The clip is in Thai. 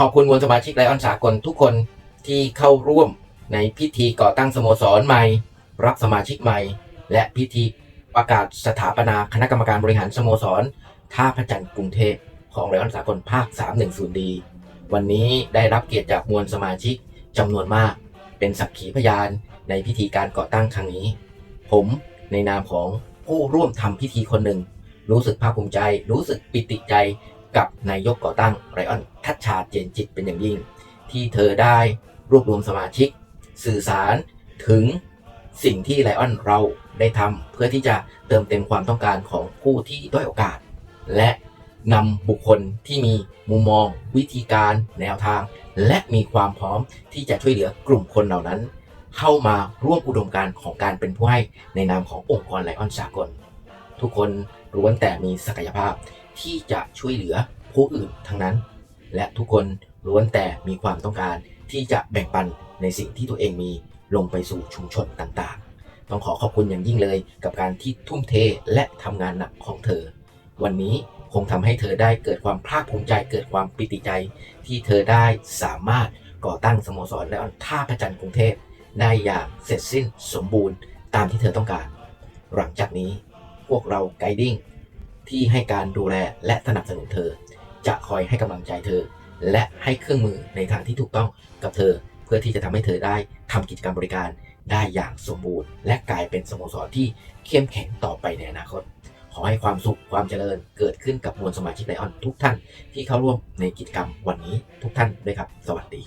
ขอบคุณมวลสมาชิกไลออนสากลทุกคนที่เข้าร่วมในพิธีก่อตั้งสโมสรใหม่ รับสมาชิกใหม่ และพิธีประกาศสถาปนาคณะกรรมการบริหารสโมสร ท่าพระจันทร์กรุงเทพของไลออนสากลภาค 310 ดี วันนี้ได้รับเกียรติจากมวลสมาชิกจำนวนมาก เป็นสักขีพยานในพิธีการก่อตั้งครั้งนี้ ผมในนามของผู้ร่วมทำพิธีคนหนึ่ง รู้สึกภาคภูมิใจ รู้สึกปิติใจ กับนายกก่อตั้งไรออนทัชชาเจนจิตเป็นอย่างยิ่ง ที่เธอได้รวบรวมสมาชิก สื่อสารถึงสิ่งที่ไลออนเราได้ทำเพื่อที่จะเติมเต็มความต้องการของผู้ที่ด้อยโอกาส และนำบุคคลที่มีมุมมอง วิธีการ แนวทาง และมีความพร้อมที่จะช่วยเหลือกลุ่มคนเหล่านั้น เข้ามาร่วมอุดมการณ์ของการเป็นผู้ให้ในนามขององค์กรไลออนสากล ทุกคนล้วนแต่มีศักยภาพที่จะช่วยเหลือผู้อื่นทั้งนั้น และทุกคนล้วนแต่มีความต้องการที่จะแบ่งปันในสิ่งที่ตัวเองมีลงไปสู่ชุมชนต่างๆ ต้องขอขอบคุณอย่างยิ่งเลยกับการที่ทุ่มเทและทำงานหนักของเธอ วันนี้คงทำให้เธอได้เกิดความภาคภูมิใจเกิดความปิติใจ ที่เธอได้สามารถก่อตั้งสโมสรและท่าพระจันทร์กรุงเทพได้อย่างเสร็จสิ้นสมบูรณ์ตามที่เธอต้องการ หลังจากนี้ พวกเราไกดิ้งที่ให้การดูแลและสนับสนุนเธอ จะคอยให้กำลังใจเธอ และให้เครื่องมือในทางที่ถูกต้องกับเธอ เพื่อที่จะทำให้เธอได้ทำกิจกรรมบริการได้อย่างสมบูรณ์ และกลายเป็นสโมสรที่เข้มแข็งต่อไปในอนาคต ขอให้ความสุขความเจริญเกิดขึ้นกับมวลสมาชิกไลออนทุกท่านที่เข้าร่วมในกิจกรรมวันนี้ทุกท่านด้วยครับ สวัสดี